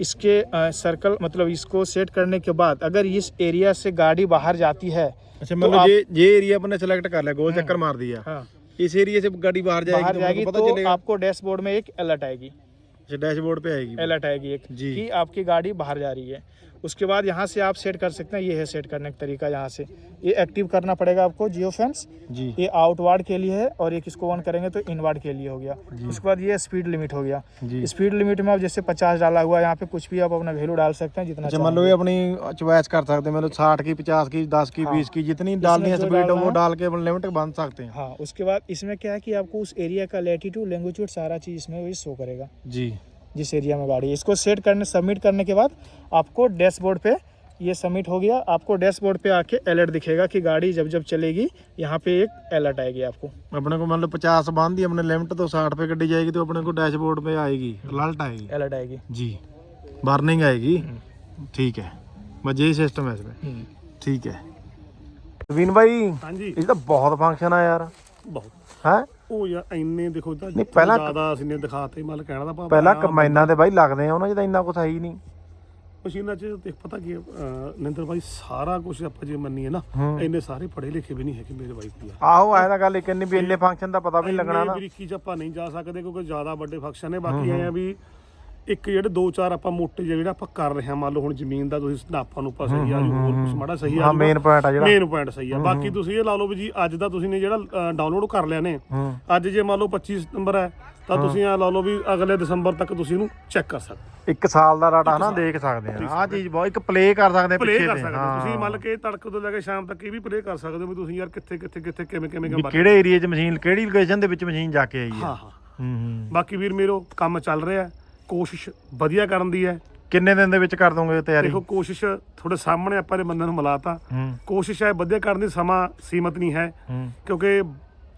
इसके सर्कल मतलब इसको सेट करने के बाद अगर इस एरिया से गाड़ी बाहर जाती है अच्छा तो मतलब आप- ये ये एरिया अपने सेलेक्ट कर लिया गोल चक्कर मार दिया हाँ इस एरिया से गाड़ी बाहर जाएगी बाहर तो जाएगी मतलब तो पता चलेगा आपको डैशबोर्ड में एक अलर्ट आएगी अच्छा डैशबोर्ड पे आएगी अलर्ट आएगी एक जी। कि आपकी गाड़ी बाहर जा रही है उसके बाद यहाँ से आप सेट कर सकते हैं। ये है सेट करने का तरीका यहाँ से। ये एक्टिव करना पड़ेगा आपको जियो फैंस जी। ये आउटवार्ड के लिए है और एक इसको ऑन करेंगे तो इनवार्ड के लिए हो गया। उसके बाद ये स्पीड लिमिट हो गया। स्पीड लिमिट में आप जैसे 50 डाला हुआ है यहाँ पे कुछ भी आप अपना वैल्यू डाल सकते हैं जितना मान लो ये अपनी चॉइस कर सकते हैं मतलब साठ की पचास की दस की हाँ। बीस की जितनी डालनी है स्पीड वो डाल के अपने लिमिट बाँध सकते हैं। हाँ उसके बाद इसमें क्या है कि आपको उस एरिया का लेटीट्यूड लैंग्वेट्यूड सारा चीज़ इसमें शो करेगा। जी। जिस एरिया में गाड़ी इसको सेट करने सबमिट करने के बाद आपको डैशबोर्ड पे ये सबमिट हो गया। आपको डैशबोर्ड पे आके अलर्ट दिखेगा कि गाड़ी जब जब चलेगी यहाँ पे एक अलर्ट आएगी आपको। अपने को मतलब पचास बाँध दी अपने लिमिट तो साठ पे कटी जाएगी तो अपने को डैशबोर्ड पे आएगी अलर्ट आएगी। अलर्ट आएगी। जी। वार्निंग आएगी। हम्म। ठीक है। बस यही सिस्टम है इसमें। हम्म। ठीक है। भाई हाँ जी। इसका तो बहुत फ़ंक्शन है यार। बहुत। है? ਉਹ ਯਾਰ ਇੰਨੇ ਦੇਖੋ ਤਾਂ ਨਹੀਂ, ਪਹਿਲਾਂ- ਜ਼ਿਆਦਾ ਅਸੀਂ ਨੇ ਦਿਖਾਤੇ ਮਤਲਬ ਕਹਿਣਾ ਦਾ ਭਾਵ ਪਹਿਲਾਂ ਕੰਬਾਈਨਾਂ ਦੇ ਬਾਈ ਲੱਗਦੇ ਆ ਉਹਨਾਂ ਤਾਂ ਇੰਨਾ ਕੁਛ ਹੈ ਹੀ ਨਹੀਂ। ਮਸ਼ੀਨਾਂ 'ਚ ਤੇ ਪਤਾ ਕੀ ਹੈ, ਅਹ, ਨਿੰਦਰ ਭਾਈ ਸਾਰਾ ਕੁਝ ਆਪਾਂ ਜੇ ਮੰਨੀਏ ਨਾ। ਇੰਨੇ ਸਾਰੇ ਪੜ੍ਹੇ ਲਿਖੇ ਵੀ ਨਹੀਂ ਹੈਗੇ ਮੇਰੇ ਬਾਈ ਦੀ ਆਹੋ ਐ ਤਾਂ ਗੱਲ ਇੱਕ ਇੰਨੀ ਵੀ ਇੰਨੇ ਫੰਕਸ਼ਨ ਦਾ ਪਤਾ ਵੀ ਨਹੀਂ ਲੱਗਣਾ ਨਾ। ਬਰੀਕੀ 'ਚ ਆਪਾਂ ਨਹੀਂ ਜਾ ਸਕਦੇ ਕਿਉਂਕਿ ਜ਼ਿਆਦਾ ਵੱਡੇ ਫੰਕਸ਼ਨ ਨੇ ਬਾਕੀ ਆਏ ਆ ਵੀ ਇੱਕ ਜਿਹੜੇ ਦੋ ਚਾਰ ਆਪਾਂ ਮੋਟੇ ਜਿਹੇ ਜਿਹੜੇ ਆਪਾਂ ਕਰ ਰਹੇ ਹਾਂ ਮੰਨ ਲਓ ਹੁਣ ਜ਼ਮੀਨ ਦਾ ਤੁਸੀਂ ਨਾਪਾਂ ਨੂੰ ਸਹੀ ਆ ਜੂ ਹੋਰ ਕੁਝ ਮਾੜਾ ਸਹੀ ਆ ਹਾਂ ਮੇਨ ਪੁਆਇੰਟ ਆ ਜਿਹੜਾ। ਮੇਨ ਪੁਆਇੰਟ ਸਹੀ ਆ। ਬਾਕੀ ਤੁਸੀਂ ਇਹ ਲਾ ਲਓ ਵੀ ਜੀ ਅੱਜ ਦਾ ਤੁਸੀਂ ਨੇ ਜਿਹੜਾ ਡਾਊਨਲੋਡ ਕਰ ਲਿਆ ਨੇ ਅੱਜ ਜੇ ਮੰਨ ਲਓ 25 ਸਤੰਬਰ ਹੈ ਤਾਂ ਤੁਸੀਂ ਆ ਲਾ ਲਓ ਵੀ ਅਗਲੇ ਦਸੰਬਰ ਤੱਕ ਤੁਸੀਂ ਇਹਨੂੰ ਚੈੱਕ ਕਰ ਸਕਦੇ ਇੱਕ ਸਾਲ ਦਾ ਡਾਟਾ ਹਨਾ ਦੇਖ ਸਕਦੇ ਆ। ਆਹ ਚੀਜ਼ ਬਹੁਤ ਇੱਕ ਪਲੇ ਕਰ ਸਕਦੇ ਆ ਪਿੱਛੇ ਤੇ। ਤੁਸੀਂ ਮੰਨ ਕੇ ਤੜਕ ਤੋਂ ਲੈ ਕੇ ਸ਼ਾਮ ਤੱਕ ਇਹ ਵੀ ਪਲੇ ਕਰ ਸਕਦੇ ਹੋ ਵੀ ਤੁਸੀਂ ਯਾਰ ਕਿੱਥੇ ਕਿੱਥੇ ਕਿੱਥੇ ਕਿਵੇਂ ਕਿਵੇਂ ਕੰਮ ਕਿਹੜੇ ਏਰੀਆ 'ਚ ਮਸ਼ੀਨ ਕਿਹੜੀ ਲੋਕੇਸ਼ਨ ਦੇ ਵਿੱਚ ਮਸ਼ੀਨ ਜਾ ਕੇ ਆਈ ਹੈ। ਹਾਂ ਹਾਂ। ਹੂੰ ਹੂੰ। ਬਾਕੀ ਵੀਰ ਮੇਰੋ ਕੰਮ ਚੱਲ ਰਿਹਾ। ਹੈ। ਕੋਸ਼ਿਸ਼ ਵਧੀਆ ਕਰਨ ਦੀ ਹੈ। ਕਿੰਨੇ ਦਿਨ ਦੇ ਵਿੱਚ ਕਰ ਦੋਗੇ ਤਿਆਰੀ? ਦੇਖੋ ਕੋਸ਼ਿਸ਼ ਤੁਹਾਡੇ ਸਾਹਮਣੇ ਆਪਾਂ ਨੇ ਬੰਦਿਆਂ ਨੂੰ ਮਿਲਾਤਾ। ਕੋਸ਼ਿਸ਼ ਹੈ ਵਧੀਆ ਕਰਨ ਦੀ ਸਮਾਂ ਸੀਮਤ ਨਹੀਂ ਹੈ। ਕਿਉਂਕਿ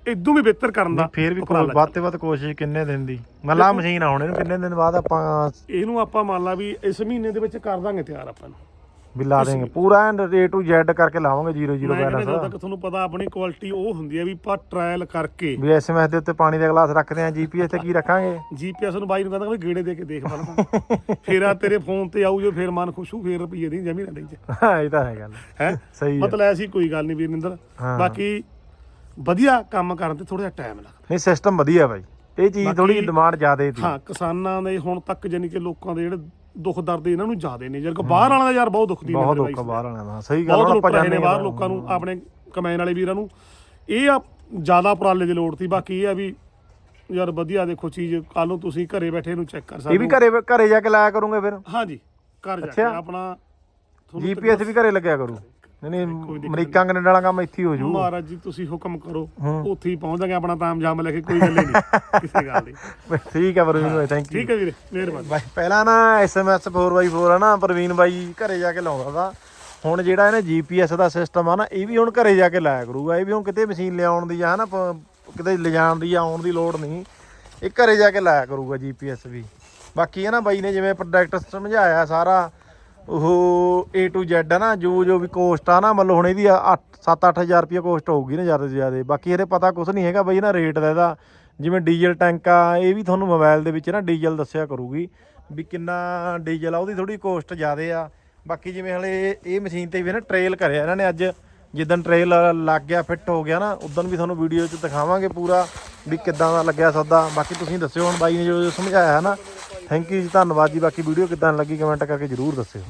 ਇਦੋਂ ਵੀ ਬਿਹਤਰ ਕਰਨ ਦਾ ਫੇਰ ਵੀ ਕੋਈ ਵੱਧ ਤੇ ਵੱਧ ਕੋਸ਼ਿਸ਼ ਕਿੰਨੇ ਦਿਨ ਦੀ? ਮਤਲਬ ਮਸ਼ੀਨ ਆਉਣੇ ਨੂੰ ਕਿੰਨੇ ਦਿਨ ਬਾਅਦ ਆਪਾਂ ਇਹਨੂੰ ਆਪਾਂ ਮੰਨ ਲਾ ਵੀ ਇਸ ਮਹੀਨੇ ਦੇ ਵਿੱਚ ਕਰ ਦਾਂਗੇ ਤਿਆਰ ਆਪਾਂ ਨੂੰ। ਵੀ ਲਾ ਦੇਂਗੇ। ਪੂਰਾ ਐਂਡ A to Z ਕਰਕੇ ਲਾਵਾਂਗੇ 00 ਮੈਂ ਕਹਿੰਦਾ ਜਦੋਂ ਬੈਲੈਂਸ ਤੱਕ ਤੁਹਾਨੂੰ ਪਤਾ ਆਪਣੀ ਕੁਆਲਿਟੀ ਉਹ ਹੁੰਦੀ ਹੈ ਵੀ ਆਪਾਂ ਟ੍ਰਾਇਲ ਕਰਕੇ ਵੀ ਐਸਐਮਐਸ ਦੇ ਉੱਤੇ ਪਾਣੀ ਦਾ ਗਲਾਸ ਰੱਖਦੇ ਆ ਜੀਪੀਐਸ ਤੇ ਕੀ ਰੱਖਾਂਗੇ? ਜੀਪੀਐਸ ਨੂੰ ਬਾਈ ਨੂੰ ਕਹਿੰਦਾ ਵੀ ਗੇੜੇ ਦੇ ਕੇ ਦੇਖ ਪਹਿਲਾਂ ਫੇਰ ਆ ਤੇਰੇ ਫੋਨ ਤੇ ਆਊ ਜੋ ਫੇਰ ਮਨ ਖੁਸ਼ ਹੋ ਫੇਰ ਰੁਪਈਏ ਦੀ ਜਮੀ ਨਾ ਦੇਈ। ਹਾਂ, ਇਹ ਤਾਂ ਹੈ ਗੱਲ। ਹੈ? ਸਹੀ ਹੈ। ਮਤਲਬ ਐਸੀ ਕੋਈ ਗੱਲ ਨਹੀਂ ਹਾਂ। ਬਾਕੀ ਵਧੀਆ ਕੰਮ ਕਰਨ ਤੇ ਥੋੜਾ ਜਿਹਾ ਟਾਈਮ ਲੱਗਦਾ। ਨਹੀਂ ਸਿਸਟਮ ਵਧੀਆ ਬਾਈ। ਇਹ ਚੀਜ਼ ਥੋੜੀ ਡਿਮਾਂਡ ਜ਼ਿਆਦੇ ਸੀ ਹਾਂ ਕਿਸਾਨਾਂ ਦੇ ਹੁਣ ਤੱਕ ਜਾਨੀ ਕਿ ਲੋਕਾਂ ਦੇ ਜਿਹੜੇ ਦੁੱਖ ਦਰਦ ਇਹਨਾਂ ਨੂੰ ਜ਼ਿਆਦੇ ਨੇ। ਜਦ ਕਿ ਬਾਹਰ ਵਾਲਿਆਂ ਦਾ ਯਾਰ ਬਹੁਤ ਦੁੱਖ ਦੀ ਬਹੁਤ ਬਾਈ ਬਾਹਰ ਵਾਲਿਆਂ ਦਾ। ਸਹੀ ਗੱਲ ਬਹੁਤ ਲੋਕ ਨੇ ਬਾਹਰ। ਲੋਕਾਂ ਨੂੰ ਆਪਣੇ ਕਮਾਇਣ ਵਾਲੇ ਵੀਰਾਂ ਨੂੰ। ਇਹ ਆ ਜ਼ਿਆਦਾ ਉਪਰਾਲੇ ਦੀ ਲੋੜ ਸੀ। ਬਾਕੀ ਇਹ ਆ ਵੀ ਯਾਰ ਵਧੀਆ ਦੇਖੋ ਚੀਜ਼ ਕੱਲ ਨੂੰ ਤੁਸੀਂ ਘਰੇ ਬੈਠੇ ਇਹਨੂੰ ਚੈੱਕ ਕਰ ਸਕਦੇ ਇਹ ਵੀ ਘਰੇ ਘਰੇ ਜਾ ਕੇ ਲਾਇਆ ਕਰੂੰਗੇ ਫਿਰ? ਹਾਂਜੀ ਘਰ ਜਾ ਕੇ। ਆਪਣਾ ਜੀਪੀਐਸ ਵੀ ਘਰੇ ਲੱਗਿਆ ਕਰੂ? ਨਹੀਂ ਨਹੀਂ ਅਮਰੀਕਾ ਕੈਨੇਡਾ ਵਾਲਾ ਕੰਮ ਇੱਥੇ ਹੀ ਜੂ ਮਹਾਰਾਜ ਜੀ ਤੁਸੀਂ ਹੁਕਮ ਕਰੋ। ਉੱਥੇ ਹੀ ਪਹੁੰਚ ਜਾਗੇ ਆਪਣਾ ਤਾਂ ਅੰਜਾਮ ਲੈ ਕੇ ਕੋਈ ਗੱਲ ਨਹੀਂ। ਕਿਸੇ ਗੱਲ ਦੀ। ਠੀਕ ਹੈ ਪ੍ਰਵੀਨ ਭਾਈ ਥੈਂਕ ਯੂ ਠੀਕ ਹੈ ਵੀਰੇ ਮਿਹਰਬਾਨੀ। ਬਾਈ ਪਹਿਲਾਂ ਨਾ ਐਸਐਮਐਸ 4x4 ਆ ਨਾ ਪ੍ਰਵੀਨ ਬਾਈ ਘਰੇ ਜਾ ਕੇ ਲਾਉਂਦਾ ਦਾ ਹੁਣ ਜਿਹੜਾ ਇਹਨੇ ਜੀਪੀਐਸ ਦਾ ਸਿਸਟਮ ਆ ਨਾ ਇਹ ਵੀ ਹੁਣ ਘਰੇ ਜਾ ਕੇ ਲਾਇਆ ਕਰੂਗਾ। ਇਹ ਵੀ ਹੁਣ ਕਿਤੇ ਮਸ਼ੀਨ ਲਿਆਉਣ ਦੀ ਆ ਪ- ਕਿਤੇ ਲਿਜਾਣ ਦੀ ਆਉਣ ਦੀ ਲੋੜ ਨਹੀਂ। ਇਹ ਘਰੇ ਜਾ ਕੇ ਲਾਇਆ ਕਰੂਗਾ ਜੀਪੀਐਸ ਵੀ। ਬਾਕੀ ਹੈ ਨਾ ਬਾਈ ਨੇ ਜਿਵੇਂ ਪ੍ਰੋਡਕਟ ਸਮਝਾਇਆ ਸਾਰਾ ਉਹ A to Z ਆ ਨਾ, ਜੋ ਜੋ ਵੀ ਕੋਸਟ ਆ ਨਾ, ਮਤਲਬ ਹੁਣ ਇਹਦੀ 8 7-8000 ਰੁਪਏ ਕੋਸਟ ਹੋਊਗੀ ਨਾ ਜ਼ਿਆਦਾ ਤੋਂ ਜ਼ਿਆਦਾ। ਬਾਕੀ ਇਹਦੇ ਪਤਾ ਕੁਝ ਨਹੀਂ ਹੈਗਾ ਬਈ ਨਾ ਰੇਟ ਦਾ ਇਹਦਾ, ਜਿਵੇਂ ਡੀਜ਼ਲ ਟੈਂਕ ਆ, ਇਹ ਵੀ ਤੁਹਾਨੂੰ ਮੋਬਾਈਲ ਦੇ ਵਿੱਚ ਨਾ ਡੀਜ਼ਲ ਦੱਸਿਆ ਕਰੂਗੀ ਵੀ ਕਿੰਨਾ ਡੀਜ਼ਲ ਆ, ਉਹਦੀ ਥੋੜੀ ਕੋਸਟ ਜ਼ਿਆਦਾ ਆ। ਬਾਕੀ ਜਿਵੇਂ ਹਲੇ ਇਹ ਮਸ਼ੀਨ ਤੇ ਵੀ ਨਾ ਟ੍ਰੇਲ ਕਰਿਆ, ਇਹਨਾਂ ਨੇ ਅੱਜ ਜਿੱਦਣ ਟ੍ਰੇਲ ਲੱਗ ਗਿਆ ਫਿੱਟ ਹੋ ਗਿਆ ਨਾ, ਉਦੋਂ ਵੀ ਤੁਹਾਨੂੰ ਵੀਡੀਓ 'ਚ ਦਿਖਾਵਾਂਗੇ ਪੂਰਾ ਵੀ ਕਿੱਦਾਂ ਦਾ ਲੱਗਿਆ ਸੌਦਾ। ਬਾਕੀ ਤੁਸੀਂ ਦੱਸਿਓ ਹੁਣ ਬਾਈ ਨੇ ਜੋ ਸਮਝਾਇਆ ਹੈ ਨਾ ਥੈਂਕ ਯੂ ਜੀ ਧੰਨਵਾਦ ਜੀ। ਬਾਕੀ ਵੀਡੀਓ ਕਿੱਦਾਂ ਲੱਗੀ ਕਮੈਂਟ ਕਰਕੇ ਜਰੂਰ ਦੱਸਿਓ।